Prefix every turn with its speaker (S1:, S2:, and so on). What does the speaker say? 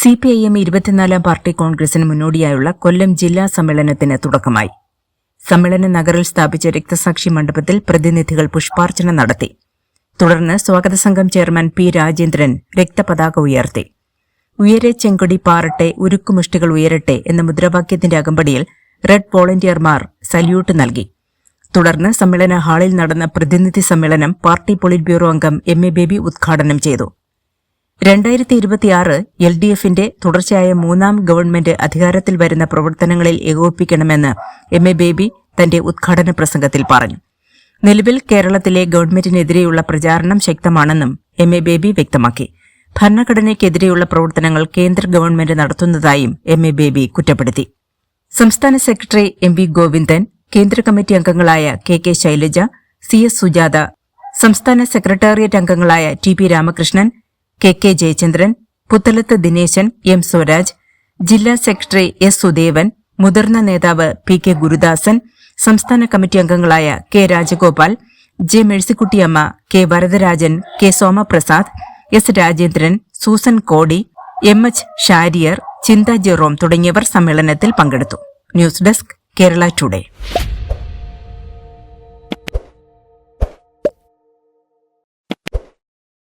S1: C P I M ഇരുപത്തിനാലാം party കോൺഗ്രസിന് മുന്നോടിയായുള്ള കൊല്ലം ജില്ലാ സമ്മേളനത്തിന് തുടക്കമായി. സമ്മേളന നഗറിൽ സ്ഥാപിച്ച രക്തസാക്ഷി മണ്ഡപത്തിൽ പ്രതിനിധികൾ പുഷ്പാർച്ചന നടത്തി. തുടർന്ന് സ്വാഗത സംഘം ചെയർമാൻ പി രാജേന്ദ്രൻ രക്തപതാക ഉയർത്തി. ഉയരെ ചെങ്കൊടി പാറട്ടെ ഉരുക്കുമുഷ്ടികൾ ഉയരട്ടെ എന്ന മുദ്രാവാക്യത്തിന്റെ അകമ്പടിയിൽ റെഡ് വോളണ്ടിയർമാർ സല്യൂട്ട് നൽകി. തുടർന്ന് സമ്മേളന ഹാളിൽ നടന്ന പ്രതിനിധി സമ്മേളനം പാർട്ടി പൊളിറ്റ് ബ്യൂറോ അംഗം എം എ ബേബി ഉദ്ഘാടനം ചെയ്തു. രണ്ടായിരത്തി ഇരുപത്തിയാറ് എൽ ഡി എഫിന്റെ തുടർച്ചയായ മൂന്നാം ഗവൺമെന്റ് അധികാരത്തിൽ വരുന്ന പ്രവർത്തനങ്ങളിൽ ഏകോപിപ്പിക്കണമെന്ന് എം എ ബേബി തന്റെ ഉദ്ഘാടന പ്രസംഗത്തിൽ പറഞ്ഞു. നിലവിൽ കേരളത്തിലെ ഗവൺമെന്റിനെതിരെയുള്ള പ്രചാരണം ശക്തമാണെന്നും എം എ ബേബി വ്യക്തമാക്കി. ഭരണഘടനയ്ക്കെതിരെയുള്ള പ്രവർത്തനങ്ങൾ കേന്ദ്ര ഗവൺമെന്റ് നടത്തുന്നതായും എം എ ബേബി കുറ്റപ്പെടുത്തി. സംസ്ഥാന സെക്രട്ടറി എം വി ഗോവിന്ദൻ കേന്ദ്ര കമ്മിറ്റി അംഗങ്ങളായ K K Shailaja C S Sujatha സംസ്ഥാന സെക്രട്ടേറിയറ്റ് അംഗങ്ങളായ T P Ramakrishnan K K Jayachandran Puthalath Dineshan M Swaraj ജില്ലാ സെക്രട്ടറി എസ് സുദേവൻ മുതിർന്ന നേതാവ് പി കെ ഗുരുദാസൻ സംസ്ഥാന കമ്മിറ്റി അംഗങ്ങളായ K Rajagopal J Mercykuttyamma K Varadarajan K Somaprasad S Rajendran Susan Kodi M H Shariar Chintha Jerome തുടങ്ങിയവർ സമ്മേളനത്തിൽ പങ്കെടുത്തു. News desk Kerala today.